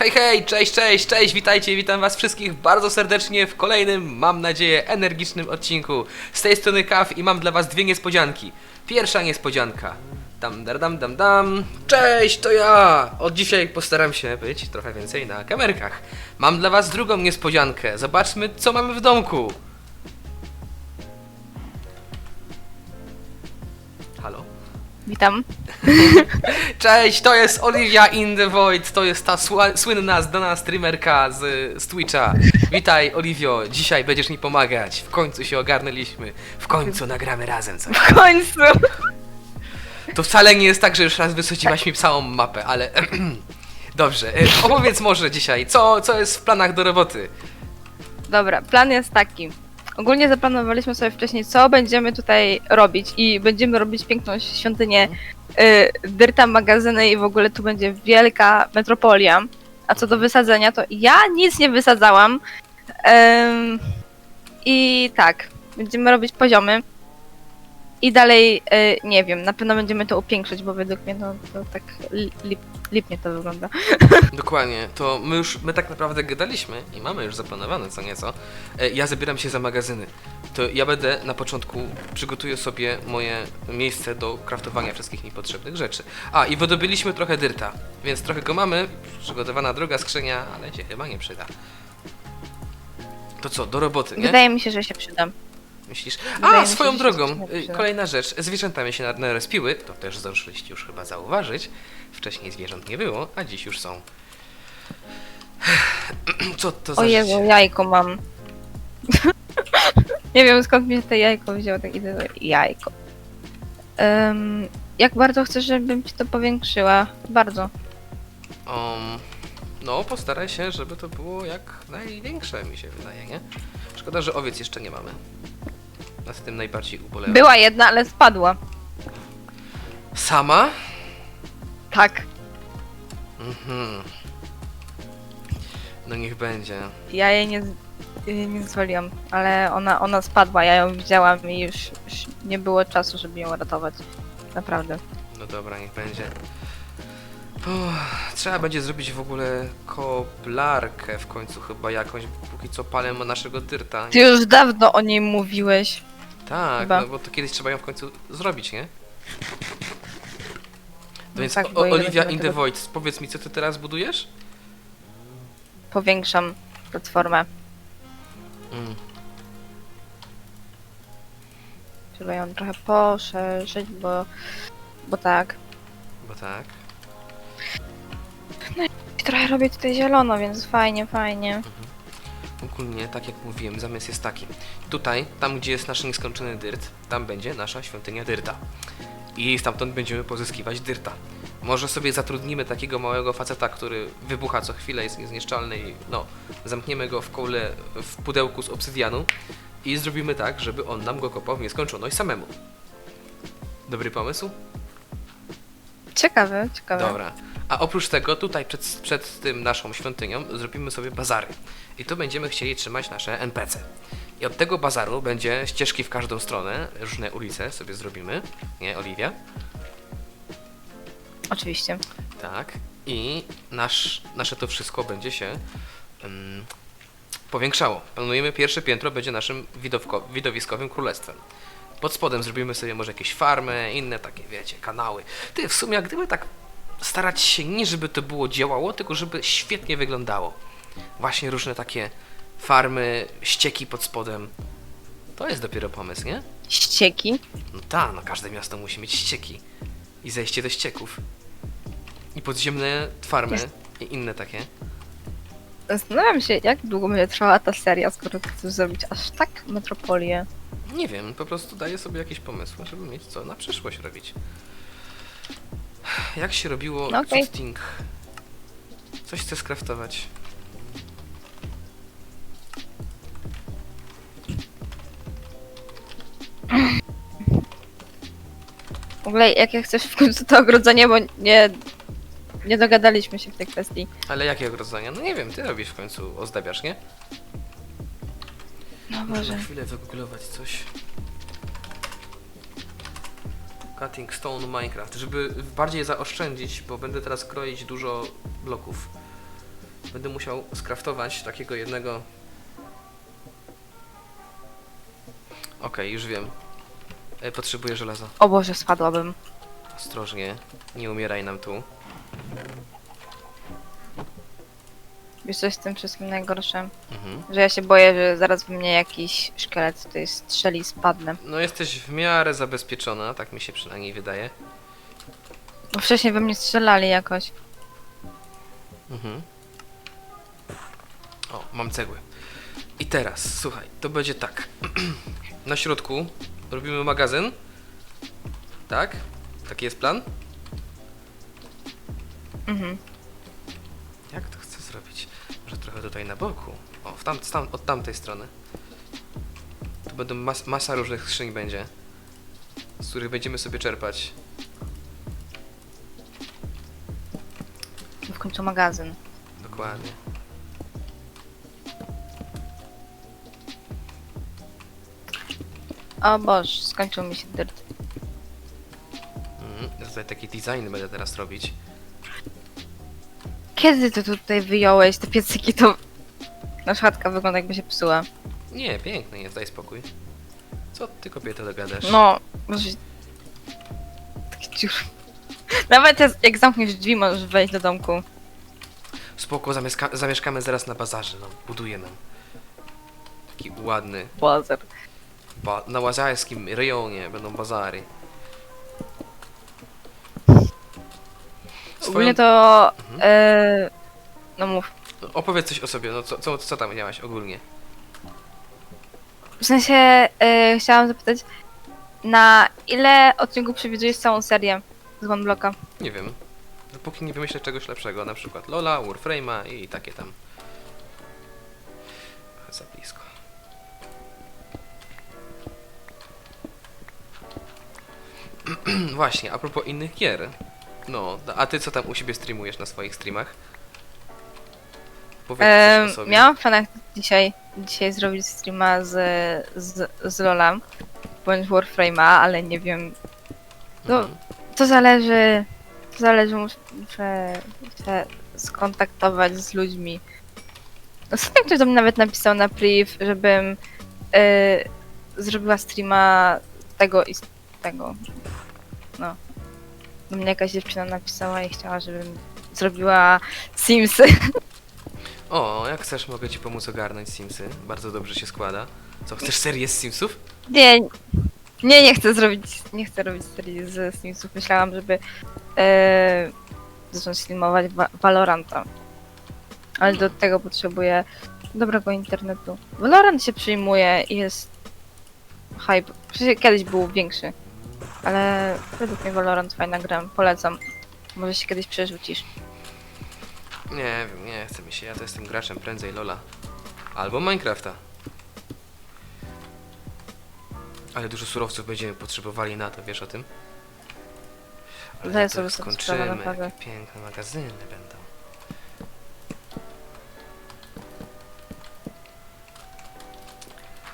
Hej, hej, cześć, cześć, cześć, witajcie, witam was wszystkich bardzo serdecznie w kolejnym, mam nadzieję, energicznym odcinku. Z tej strony Kaw i mam dla was dwie niespodzianki. Pierwsza niespodzianka. Dam, dar, dam, dam, dam. Cześć, to ja! Od dzisiaj postaram się być trochę więcej na kamerkach. Mam dla was drugą niespodziankę. Zobaczmy, co mamy w domku. Witam. Cześć, to jest Olivia in the Void, to jest ta słynna, znana streamerka z, z Twitcha. Witaj, Oliwio, dzisiaj będziesz mi pomagać. W końcu się ogarnęliśmy, w końcu nagramy razem coś. W końcu. To wcale nie jest tak, że już raz wysadziłaś mi całą mapę, ale... Dobrze, e, opowiedz może dzisiaj, co, co jest w planach do roboty? Dobra, plan jest taki. Ogólnie zaplanowaliśmy sobie wcześniej, co będziemy tutaj robić i będziemy robić piękną świątynię y, Dyrta, magazyny i w ogóle tu będzie wielka metropolia. A co do wysadzenia, to ja nic nie wysadzałam. Ym, I tak, będziemy robić poziomy. I dalej, y, nie wiem, na pewno będziemy to upiększyć, bo według mnie to, to tak li- lip, lipnie to wygląda. Dokładnie, to my już, my tak naprawdę gadaliśmy i mamy już zaplanowane co nieco. E, Ja zabieram się za magazyny. To ja będę na początku, przygotuję sobie moje miejsce do kraftowania wszystkich mi potrzebnych rzeczy. A, i wydobyliśmy trochę dyrta, więc trochę go mamy, przygotowana druga skrzynia, ale się chyba nie przyda. To co, do roboty, nie? Wydaje mi się, że się przydam. Myślisz? Wydaje A, mi się, swoją że się drogą, coś y, przyda. kolejna rzecz. Zwierzęta mi się na- narespiły, to też zdążyliście już chyba zauważyć. Wcześniej zwierząt nie było, a dziś już są. Co to za O Jezu, życie? jajko mam. nie wiem skąd mi się to jajko wzięło, tak idę do jajko. Em, jak bardzo chcesz, żebym ci to powiększyła? Bardzo. Um, no, postaraj się, żeby to było jak największe, mi się wydaje, nie? Szkoda, że owiec jeszcze nie mamy. Tym najbardziej ubolewam. Była jedna, ale spadła. Sama? Tak. Mhm. No niech będzie. Ja jej nie, z- jej nie zwoliłam, ale ona, ona spadła, ja ją widziałam i już, już nie było czasu, żeby ją ratować. Naprawdę. No dobra, niech będzie. Uff, trzeba będzie zrobić w ogóle koblarkę w końcu chyba jakąś, póki co palę naszego dyrta. Ty już dawno o niej mówiłeś. Tak, chyba. no bo to kiedyś trzeba ją w końcu zrobić, nie? No No więc tak, o, bo ile Olivia będziemy in the tego- Void, powiedz mi, co ty teraz budujesz? Powiększam platformę. Mm. Trzeba ją trochę poszerzyć, bo, bo tak. Bo tak. I trochę robię tutaj zielono, więc fajnie, fajnie. Ogólnie, tak jak mówiłem, zamysł jest taki. Tutaj, tam gdzie jest nasz nieskończony dyrt, tam będzie nasza świątynia dyrta. I stamtąd będziemy pozyskiwać dyrta. Może sobie zatrudnimy takiego małego faceta, który wybucha co chwilę, jest niezniszczalny i no, zamkniemy go w koule, w pudełku z obsydianu i zrobimy tak, żeby on nam go kopał w nieskończoność samemu. Dobry pomysł? Ciekawe, ciekawe. Dobra. A oprócz tego, tutaj przed, przed tym naszą świątynią zrobimy sobie bazary. I tu będziemy chcieli trzymać nasze NPC. I od tego bazaru będzie ścieżki w każdą stronę, różne ulice sobie zrobimy. Nie, Oliwia? Oczywiście. Tak. I nasz, nasze to wszystko będzie się powiększało. Planujemy pierwsze piętro będzie naszym widowko, widowiskowym królestwem. Pod spodem zrobimy sobie może jakieś farmy, inne takie, wiecie, kanały. Ty, w sumie, jak gdyby tak starać się nie, żeby to było działało, tylko żeby świetnie wyglądało. Właśnie różne takie farmy, ścieki pod spodem. To jest dopiero pomysł, nie? Ścieki. No tak, no każde miasto musi mieć ścieki. I zejście do ścieków. I podziemne farmy Jest- i inne takie. Zastanawiam się, jak długo będzie trwała ta seria, skoro chcesz zrobić aż tak metropolię. Nie wiem, po prostu daję sobie jakieś pomysły, żeby mieć co na przyszłość robić. Jak się robiło No okej. crafting? Coś chcę skraftować. W ogóle, jakie chcesz w końcu to ogrodzenie, bo nie, nie dogadaliśmy się w tej kwestii. Ale jakie ogrodzenia? No nie wiem, ty robisz w końcu, ozdabiasz, nie? No Muszę Boże. na chwilę wygooglować coś. Cutting Stone Minecraft, żeby bardziej zaoszczędzić, bo będę teraz kroić dużo bloków. będę musiał skraftować takiego jednego... Okej, już wiem. E, Potrzebuję żelaza. O Boże, spadłabym. Ostrożnie, nie umieraj nam tu. Wiesz coś z tym wszystkim najgorsze? Mhm. Że ja się boję, że zaraz we mnie jakiś szkielet tutaj strzeli i spadnę. No jesteś w miarę zabezpieczona, tak mi się przynajmniej wydaje. Bo wcześniej we mnie strzelali jakoś. Mhm. O, mam cegły. I teraz, słuchaj, to będzie tak. Na środku robimy magazyn. Tak? Taki jest plan? Mhm. Jak to chcę zrobić? Może trochę tutaj na boku. O, w tam, tam, od tamtej strony. Tu będą mas, masa różnych skrzyń będzie. Z których będziemy sobie czerpać. W końcu magazyn. Dokładnie. O Boże, skończył mi się dirt. Ja tutaj taki design będę teraz robić. Kiedy ty tutaj wyjąłeś te piecyki, to... Nasza chatka wygląda jakby się psuła. Nie, piękny jest, daj spokój. Co ty kobieto dogadasz? No, może... Taki dziur. Nawet jak- jak zamkniesz drzwi, możesz wejść do domku. Spoko, zamieska- zamieszkamy zaraz na bazarze, no, buduje nam. Taki ładny. Błazer. Ba- na łazarskim rejonie będą bazary. Ogólnie to... Mhm. E... No mów. Opowiedz coś o sobie, no co, co, co tam miałaś ogólnie? W sensie e, chciałam zapytać, na ile odcinków przewidujesz całą serię z One Blocka? Nie wiem. Dopóki nie wymyślę czegoś lepszego, na przykład Lola, Warframe'a i takie tam. Za blisko. Właśnie, a propos innych gier. No, a ty co tam u siebie streamujesz na swoich streamach? Powiedz E, coś o sobie. miałam w planach dzisiaj, dzisiaj zrobić streama z, z, z Lola bądź Warframe'a, ale nie wiem. no- Mhm. To zależy. To zależy, muszę, się skontaktować z ludźmi. Ostatnio ktoś do mnie nawet napisał na priv, żebym e, zrobiła streama tego i z tego. No. Do mnie jakaś dziewczyna napisała i chciała, żebym zrobiła Simsy. O, jak chcesz, mogę ci pomóc ogarnąć Simsy. Bardzo dobrze się składa. Co, chcesz serię z Simsów? Nie, nie, nie chcę zrobić, nie chcę robić serii z Simsów. Myślałam, żeby e, zacząć wa Valoranta. Ale do tego potrzebuję dobrego internetu. Valorant się przyjmuje i jest hype. Przecież kiedyś był większy. Ale według mnie Valorant fajna gra, polecam. Może się kiedyś przerzucisz. Nie wiem, nie chce mi się. Ja to jestem graczem prędzej Lola. Albo Minecrafta. Ale dużo surowców będziemy potrzebowali na to, wiesz o tym? Ale Zdaję to sobie jak z skończymy, sprawę, naprawdę. jakie piękne magazyny będą.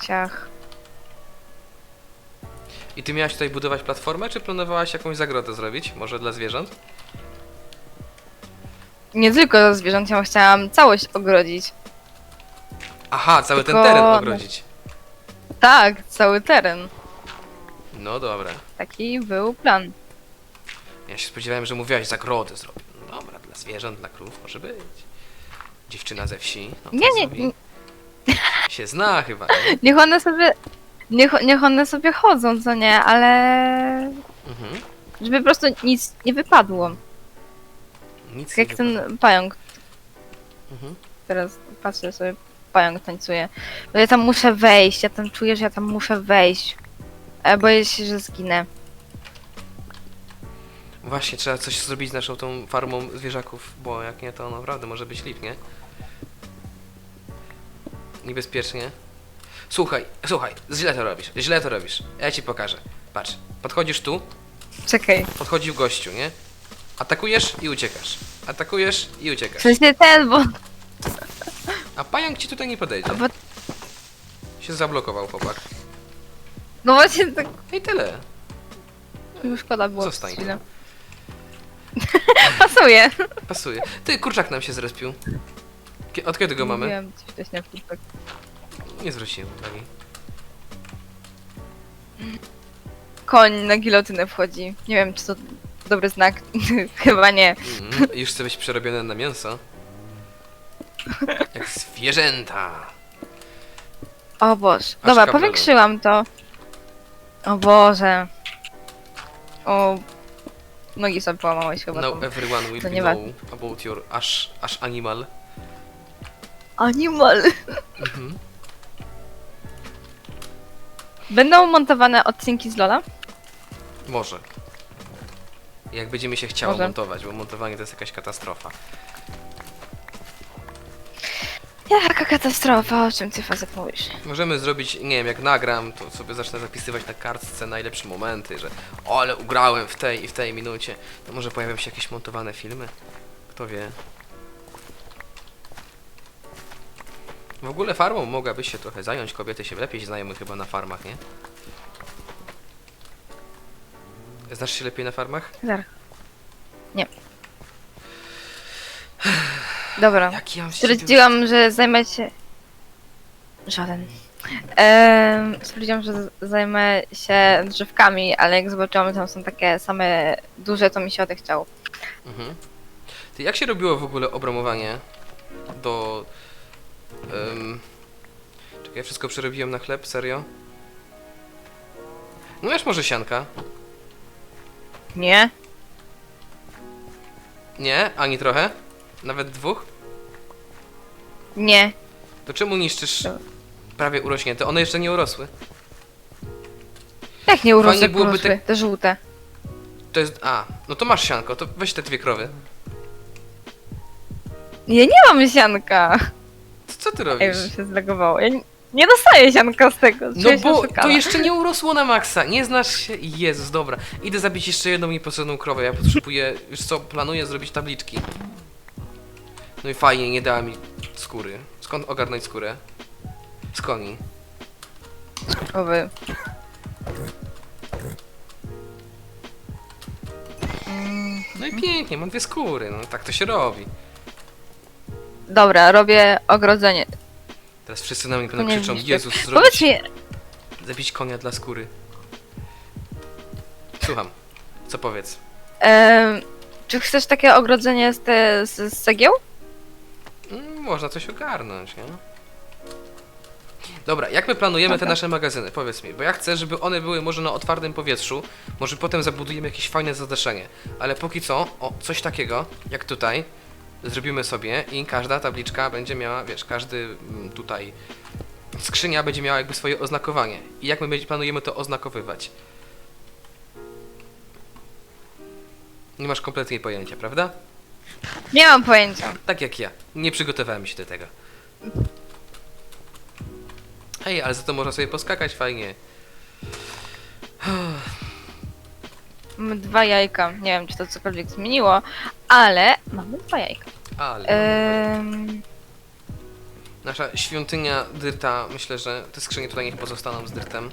Ciach. I ty miałaś tutaj budować platformę, czy planowałaś jakąś zagrodę zrobić? Może dla zwierząt? Nie tylko dla zwierząt, ja chciałam całość ogrodzić. Aha, cały Tylko- ten teren ogrodzić. Tak, cały teren. No dobra. Taki był plan. Ja się spodziewałem, że mówiłaś zagrodę zrobić. No dobra, dla zwierząt, dla krów może być. Dziewczyna ze wsi. No to Nie, nie, zrobi. nie. Się zna chyba, nie? Niech one sobie. Niech, niech one sobie chodzą, co nie, ale. Mhm. Żeby po prostu nic nie wypadło. Nic Tak nie jak wypada. ten pająk. Mhm. Teraz patrzę sobie, pająk tańcuje. Bo ja tam muszę wejść, ja tam czuję, że ja tam muszę wejść. Boję się, że zginę. Właśnie, trzeba coś zrobić z naszą tą farmą zwierzaków, bo jak nie, to naprawdę może być lipnie. Niebezpiecznie. Słuchaj, słuchaj, źle to robisz, źle to robisz. Ja ci pokażę. Patrz, podchodzisz tu, Czekaj. podchodzi w gościu, nie? Atakujesz i uciekasz. Atakujesz i W uciekasz. sensie ten, bo. A pająk ci tutaj nie podejdzie. bo Się zablokował chłopak. no właśnie tak. I tyle. Już szkoda było. Zostań. chwilę. Pasuje. Pasuje. Ty, kurczak nam się zrespił. Kie- Od kiedy go mamy? Mówiłam ci wcześniej w TikTok. Nie zwróciłem uwagi. Koń na gilotynę wchodzi. Nie wiem, czy to dobry znak. Chyba nie. Mm, już chce być przerobione na mięso. Jak zwierzęta. O Boże. Aż Dobra, powiększyłam to. O Boże. O. Nogi sobie połamałeś chyba. Now tam. everyone will To be know about your ash, ash animal. Animal. Mhm. Będą montowane odcinki z Lola? Może. Jak będziemy się chciało Może. montować, bo montowanie to jest jakaś katastrofa. Jaka katastrofa, o czym ty fazę mówisz? Możemy zrobić, nie wiem, jak nagram, to sobie zacznę zapisywać na kartce najlepsze momenty, że o, ale ugrałem w tej i w tej minucie. To może pojawią się jakieś montowane filmy? Kto wie. W ogóle farmą mogłabyś się trochę zająć, kobiety się lepiej znają chyba na farmach, nie? Znasz się lepiej na farmach? Zaraz. Nie. Dobra. Jaki ja mam z Stwierdziłam, że zajmę się... Żaden. Ehm, stwierdziłam, że z- zajmę się drzewkami, ale jak zobaczyłam, że tam są takie same duże, to mi się odechciało. Mhm. Ty, jak się robiło w ogóle obramowanie do... Um, czekaj, wszystko przerobiłem na chleb, serio? No wiesz, może sianka? Nie? Nie? Ani trochę? Nawet dwóch? Nie. To czemu niszczysz prawie urośnięte? One jeszcze nie urosły. Jak nie urosły, Fajnie byłoby urosły, te- te żółte. To jest... A, no to masz sianko, to weź te dwie krowy. Ja nie mam sianka. Co ty Ej, robisz? się zlegowało. Ja nie, nie dostaję sianka z tego. No czuję się bo oszukana. to jeszcze nie urosło na maksa, nie znasz się? Jezus, dobra. Idę zabić jeszcze jedną niepotrzebną krowę, ja potrzebuję, już co, planuję zrobić tabliczki. No i fajnie, nie dała mi skóry. Skąd ogarnąć skórę? Z koni. O wy. No i pięknie, mam dwie skóry, no tak to się robi. Dobra, robię ogrodzenie. Teraz wszyscy na mnie będą Nie krzyczą. Jezus, Powiedz zrobić, mi, zabić konia dla skóry. Słucham, co powiedz? em, czy chcesz takie ogrodzenie z, te, z, z cegieł? Mm, można coś ogarnąć, nie? Dobra, jak my planujemy te Dobra. nasze magazyny? Powiedz mi, bo ja chcę, żeby one były może na otwartym powietrzu, może potem zabudujemy jakieś fajne zadaszenie, ale póki co, o, coś takiego, jak tutaj, zrobimy sobie i każda tabliczka będzie miała, wiesz, każdy mm, tutaj skrzynia będzie miała jakby swoje oznakowanie. I jak my planujemy to oznakowywać? Nie masz kompletnie pojęcia, prawda? Nie mam pojęcia. Tak jak ja. Nie przygotowałem się do tego. Hej, ale za to można sobie poskakać fajnie. Mamy dwa jajka. Nie wiem, czy to cokolwiek zmieniło, ale mamy dwa jajka. Ale. Em, Nasza świątynia dyrta, myślę, że te skrzynie tutaj niech pozostaną z dyrtem.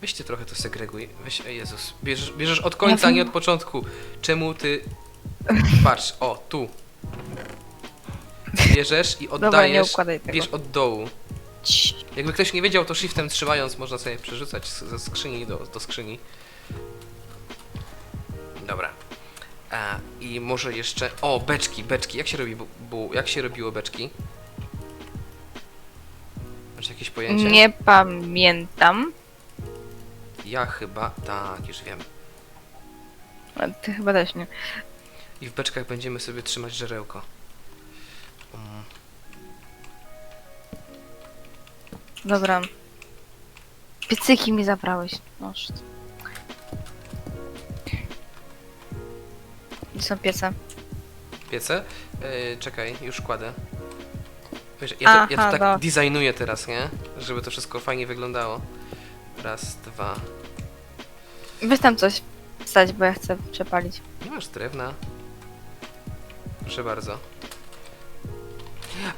Weźcie trochę to segreguj. Weź, ej Jezus. Bierzesz, bierzesz od końca, nie od początku. Czemu ty... Patrz, o, tu. Bierzesz i Dobra, nie oddajesz. układaj tego. Bierz od dołu. Cii. Jakby ktoś nie wiedział, to shiftem trzymając można sobie przerzucać z- ze skrzyni do, do skrzyni. Dobra. A, I może jeszcze... O, beczki, beczki. Jak się robi bu, bu, Jak się robiło beczki? Masz jakieś pojęcie? Nie pamiętam. Ja chyba... Tak, już wiem. A Ty chyba też nie. I w beczkach będziemy sobie trzymać żerełko. Mm, Dobra. Piecyki mi zabrałeś. Noż. Gdzie są piece? piece? Yy, czekaj, już kładę. Wiesz, ja, to, ja Aha, to tak dobra. designuję teraz, nie? Żeby to wszystko fajnie wyglądało. Raz, dwa... Weź tam coś wstać, bo ja chcę przepalić. Nie masz drewna? Proszę bardzo.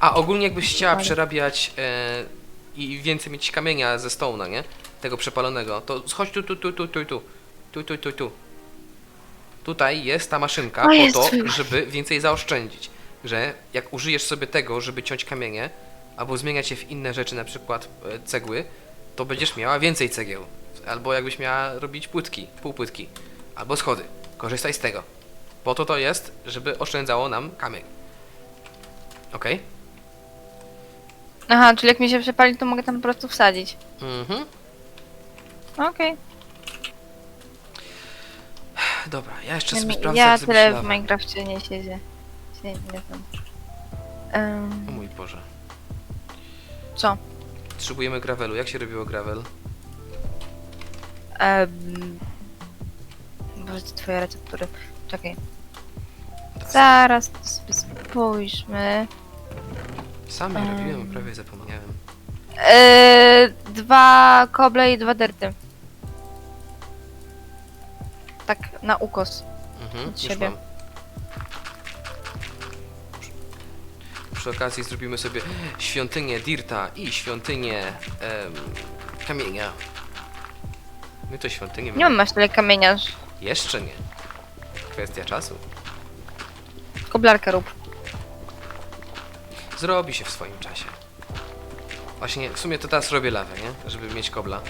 A ogólnie jakbyś chciała przerabiać e, i więcej mieć kamienia ze stołna, nie? Tego przepalonego, to chodź tu, tu, tu, tu, tu, tu, tu, tu, tu, tu. Tutaj jest ta maszynka O po Jezu. to, żeby więcej zaoszczędzić. że jak użyjesz sobie tego, żeby ciąć kamienie, albo zmieniać je w inne rzeczy, na przykład e, cegły, to będziesz miała więcej cegieł. Albo jakbyś miała robić płytki, półpłytki, albo schody. Korzystaj z tego. Po to to jest, żeby oszczędzało nam kamień. Okej? Aha, czyli jak mi się przepali, to mogę tam po prostu wsadzić. Mhm. Okej. Dobra, ja jeszcze Ja sobie sprawdzę, Ja jak tyle w lawę. Minecrafcie nie siedzę. Nie, nie wiem. Em, O mój Boże. co? Potrzebujemy gravelu. Jak się robiło gravel? Um, Boże, te twoje receptury. Czekaj. Zaraz sobie spójrzmy. Sam je Em. robiłem, prawie zapomniałem. Eee, dwa koble i dwa derty. Tak, na ukos. Mhm, Od już siebie. mam. Przy okazji zrobimy sobie świątynię Dirta i świątynię em, kamienia. My to świątynię Nie mam aż tyle kamienia. że- Jeszcze nie. Kwestia czasu. Koblarkę rób. Zrobi się w swoim czasie. Właśnie, w sumie to teraz robię lawę, nie? Żeby mieć kobla.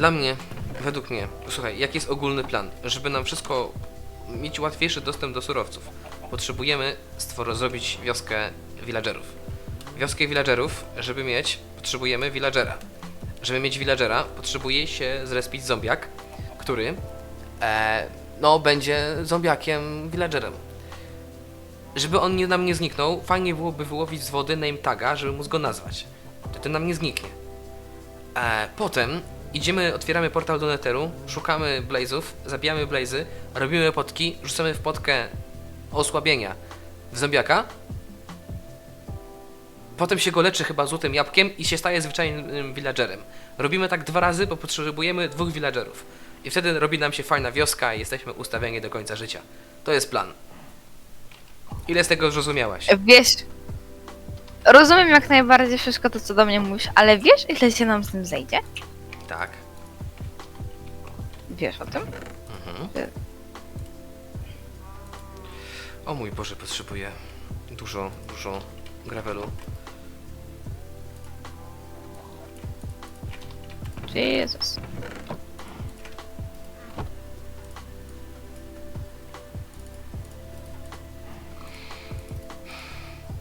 Dla mnie, według mnie, słuchaj, jaki jest ogólny plan? Żeby nam wszystko mieć łatwiejszy dostęp do surowców, potrzebujemy stwor- zrobić wioskę villagerów. Wioskę villagerów, żeby mieć, potrzebujemy villagera. Żeby mieć villagera, potrzebuje się zrespić zombiak, który e, no będzie zombiakiem villagerem. Żeby on nie, nam nie zniknął, fajnie byłoby wyłowić z wody name taga, żeby móc go nazwać. To ten nam nie zniknie. E, potem idziemy, otwieramy portal do Netheru, szukamy blazów, zabijamy blazy, robimy potki, rzucamy w potkę osłabienia w zombiaka. Potem się go leczy chyba złotym jabłkiem i się staje zwyczajnym villagerem. Robimy tak dwa razy, bo potrzebujemy dwóch villagerów. I wtedy robi nam się fajna wioska i jesteśmy ustawieni do końca życia. To jest plan. Ile z tego zrozumiałaś? Wiesz, rozumiem jak najbardziej wszystko to, co do mnie mówisz, ale wiesz, ile się nam z tym zejdzie? Tak. Wiesz o tym? Mhm. O mój Boże, potrzebuję dużo, dużo gravelu. Jezus.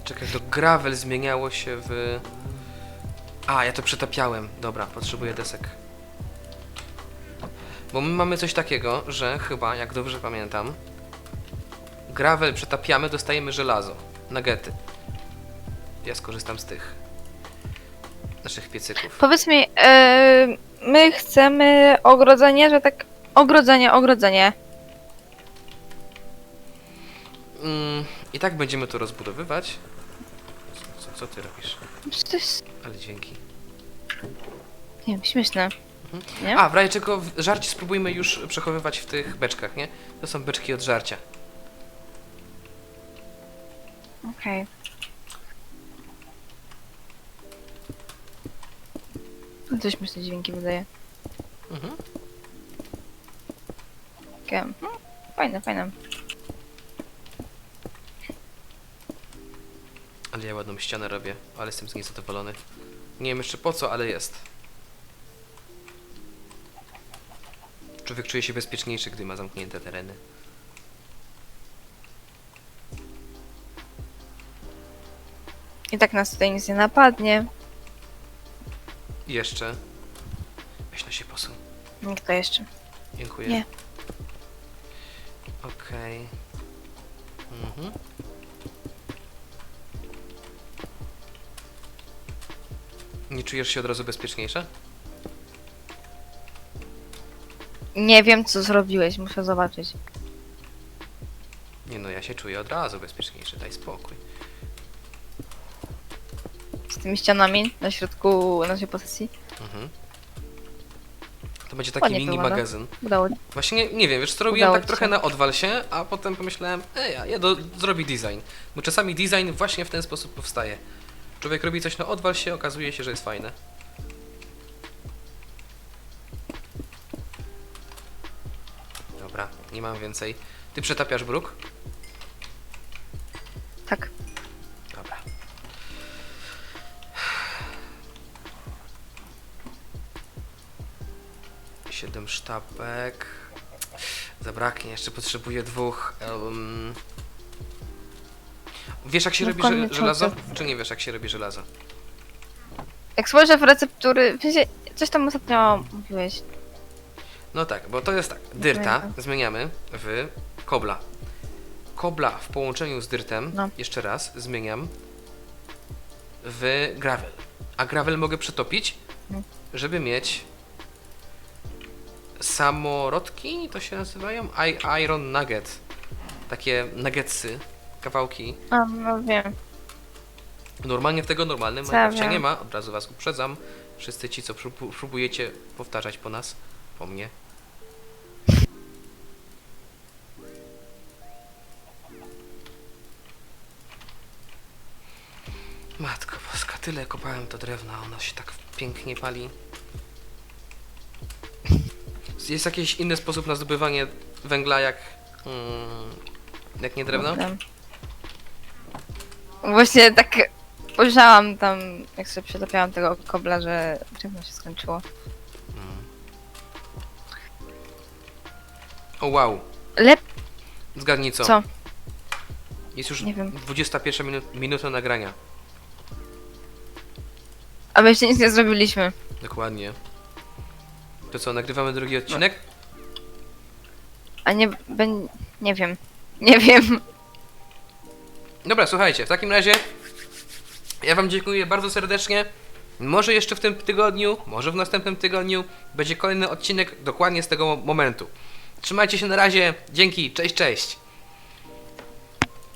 Czekaj, to gravel zmieniało się w... A, ja to przetapiałem. Dobra, potrzebuję desek. Bo my mamy coś takiego, że chyba, jak dobrze pamiętam, gravel przetapiamy, dostajemy żelazo, nagety. Ja skorzystam z tych naszych piecyków. Powiedz mi, e, my chcemy ogrodzenie, że tak... Ogrodzenie, ogrodzenie. Mm, I tak będziemy to rozbudowywać. Co, ty robisz? To jest, Ale dzięki. nie wiem, śmieszne. Nie? A, w razie czego w- żarcie spróbujmy już przechowywać w tych beczkach, nie? To są beczki od żarcia. Okej. No to śmieszne dźwięki wydaje. Mhm. Takie, hmm, fajne, fajne. Ale ja ładną ścianę robię, ale jestem z niej zadowolony. Nie wiem jeszcze po co, ale jest. Człowiek czuje się bezpieczniejszy, gdy ma zamknięte tereny. I tak nas tutaj nic nie napadnie. I jeszcze... Weź się posuń. Nikt to jeszcze. Dziękuję. Nie. Okej. Mhm. Nie czujesz się od razu bezpieczniejsza? Nie wiem, co zrobiłeś, muszę zobaczyć. Nie no, ja się czuję od razu bezpieczniejszy, daj spokój. Z tymi ścianami na środku naszej pozycji. Mhm. To będzie taki Ładnie mini wygląda. magazyn. Udało Właśnie nie, nie wiem, wiesz co robiłem Udało tak ci trochę się. na odwal się, a potem pomyślałem, ej, ja, ja do, zrobię design. Bo czasami design właśnie w ten sposób powstaje. Człowiek robi coś na odwal się, okazuje się, że jest fajne. Dobra, nie mam więcej. Ty przetapiasz bruk? Tak. Dobra. Siedem sztabek. Zabraknie, jeszcze potrzebuję dwóch. em. Wiesz jak się No robi żel- żelazo? Czy nie wiesz jak się robi żelazo? Jak spojrzę w receptury, w sensie, coś tam ostatnio mówiłeś. No tak, bo to jest tak. Dyrta pamiętam. zmieniamy w kobla. Kobla w połączeniu z dyrtem, No. jeszcze raz zmieniam w gravel. A gravel mogę przetopić, No. żeby mieć samorodki, to się nazywają? I Iron Nugget. Takie nuggetsy, kawałki. A, no wiem. Normalnie w tego normalnym Co Minecrafcie wiem. nie ma, od razu was uprzedzam. Wszyscy ci, co próbu- próbujecie powtarzać po nas, po mnie. Matko boska, tyle kopałem to drewno, a ono się tak pięknie pali. Jest jakiś inny sposób na zdobywanie węgla jak... Mm, jak nie drewno? Wiem. Właśnie tak spojrzałam tam, jak sobie przetopiałam tego kobla, że drewno się skończyło. O wow, Lep... zgadnij co? Co? Jest już Nie wiem. 21 minu minuta nagrania. A my jeszcze nic nie zrobiliśmy. Dokładnie. To co, nagrywamy drugi odcinek? A nie... Ben... Nie wiem. Nie wiem. Dobra, słuchajcie, w takim razie ja wam dziękuję bardzo serdecznie. Może jeszcze w tym tygodniu, może w następnym tygodniu będzie kolejny odcinek dokładnie z tego momentu. Trzymajcie się na razie. Dzięki, cześć, cześć.